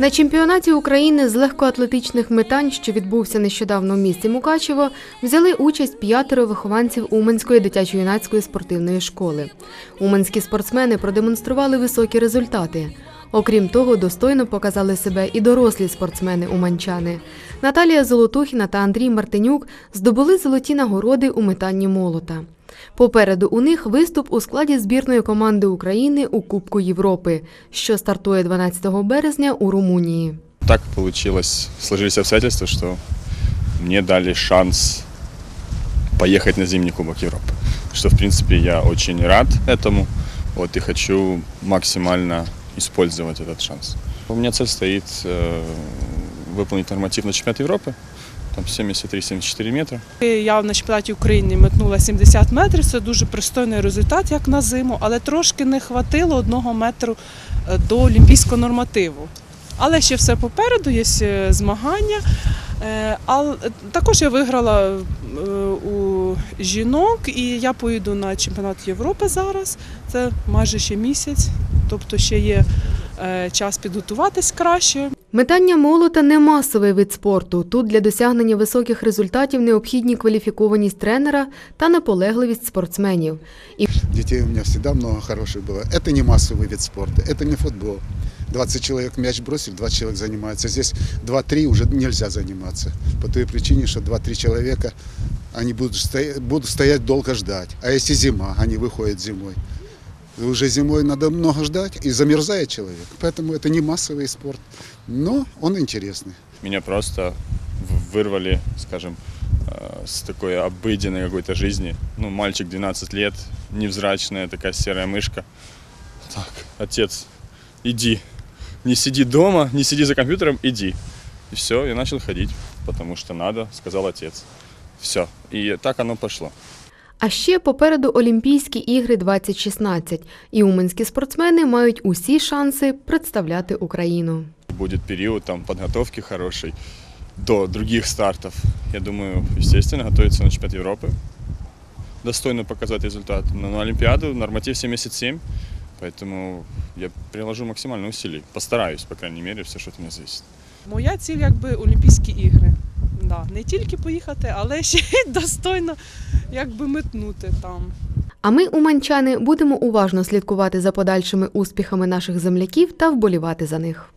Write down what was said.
На чемпіонаті України з легкоатлетичних метань, що відбувся нещодавно в місті Мукачево, взяли участь п'ятеро вихованців Уманської дитячо-юнацької спортивної школи. Уманські спортсмени продемонстрували високі результати. Окрім того, достойно показали себе і дорослі спортсмени-уманчани. Наталія Золотухіна та Андрій Мартинюк здобули золоті нагороди у метанні молота. Попереду у них виступ у складі збірної команди України у Кубку Європи, що стартує 12 березня у Румунії. Так получилось, сложились обстоятельства, что мне дали шанс поехать на зимний Кубок Европы. Что, в принципе, я очень рад этому. Вот, и хочу максимально использовать этот шанс. У меня цель стоит э, выполнить норматив на чемпионат Европы. Там 73-74 метра. Я на чемпіонаті України метнула 70 метрів. Це дуже пристойний результат, як на зиму, але трошки не хватило одного метру е, до олімпійського нормативу. Але ще все попереду, є е, змагання. Е, А також я виграла у жінок, і я поїду на чемпіонат Європи зараз. Це майже ще місяць, тобто ще є час підготуватись краще. Метання молота не масовий вид спорту. Тут для досягнення високих результатів необхідні кваліфікованість тренера та наполегливість спортсменів. Детей у меня всегда много хороших было. Это не массовый вид спорта, это не футбол. 20 человек мяч бросив, 20 человек занимаются. Здесь 2-3 уже нельзя заниматься. По той причине, что 2-3 человека, они будут стоять, будут стоять долго ждать. А если зима, они выходят зимой. Уже зимой надо много ждать, и замерзает человек. Поэтому это не массовый спорт, но он интересный. Меня просто вырвали, скажем, э, с такой обыденной какой-то жизни. Ну, мальчик 12 лет, невзрачная такая серая мышка. Так, отец, иди. Не сиди дома, не сиди за компьютером, иди. И все, я начал ходить, потому что надо, сказал отец. Все. И так оно пошло. А ще попереду Олімпійські ігри 2016, і уманські спортсмени мають усі шанси представляти Україну. Будет период там подготовки хороший до других стартов. Я думаю, естественно, готовиться на чемпионат Европы. Достойно показать результат. Но на Олимпиаду норматив 77. Поэтому я приложу максимально усилий. Постараюсь, по крайней мере, все, что от меня зависит. Моя ціль якби Олімпійські ігри. Да, не тільки поїхати, але ще й достойно якби метнути там. А ми, уманчани, будемо уважно слідкувати за подальшими успіхами наших земляків та вболівати за них.